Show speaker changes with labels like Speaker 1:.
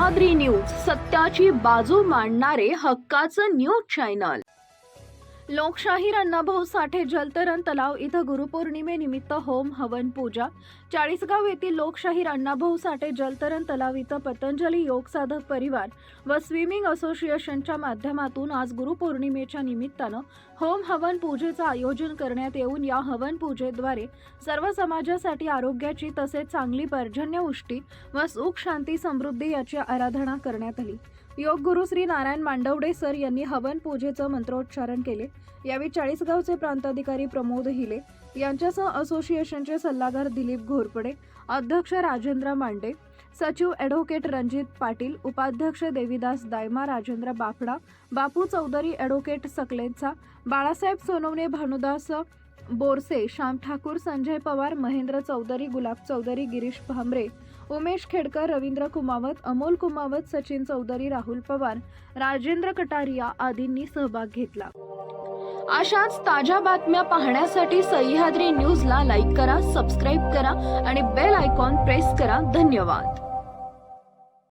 Speaker 1: Sahyadri news सत्याची बाजू मांडणारे हक्काचं न्यूज चॅनल. लोकशाहीर अण्णाभाऊ साठे जलतरण तलाव इथं गुरुपौर्णिमेनिमित्त होम हवन पूजा. चाळीसगाव येथील लोकशाहीर अण्णाभाऊ साठे जलतरण तलाव इथं पतंजली योग साधक परिवार व स्विमिंग असोसिएशनच्या माध्यमातून आज गुरुपौर्णिमेच्या निमित्तानं होम हवन पूजेचं आयोजन करण्यात येऊन या हवन पूजेद्वारे सर्व समाजासाठी आरोग्याची तसेच चांगली पर्जन्य उष्टी व सुख शांती समृद्धी याची आराधना करण्यात आली. योग गुरु श्री नारायण मांडवडे सर यांनी हवन पूजेचं मंत्रोच्चारण केले. यावेळी चाळीसगावचे प्रांताधिकारी प्रमोद हिले यांच्यासह असोसिएशनचे सल्लागार दिलीप घोरपडे अध्यक्ष राजेंद्र मांडे सचिव ॲडव्होकेट रणजित पाटील उपाध्यक्ष देवीदास दायमा राजेंद्र बाफडा बापू चौधरी ॲडव्होकेट सकलेचा बाळासाहेब सोनवणे भानुदास बोरसे श्याम ठाकूर संजय पवार महेंद्र चौधरी गुलाब चौधरी गिरीश भांबरे उमेश खेडकर रवींद्र कुमावत अमोल कुमावत सचिन चौधरी राहुल पवार राजेंद्र कटारिया आदींनी सहभाग घेतला. अशाच ताज्या बातम्या पाहण्यासाठी सह्याद्री न्यूजला लाईक करा सबस्क्राईब करा आणि बेल आयकॉन प्रेस करा. धन्यवाद.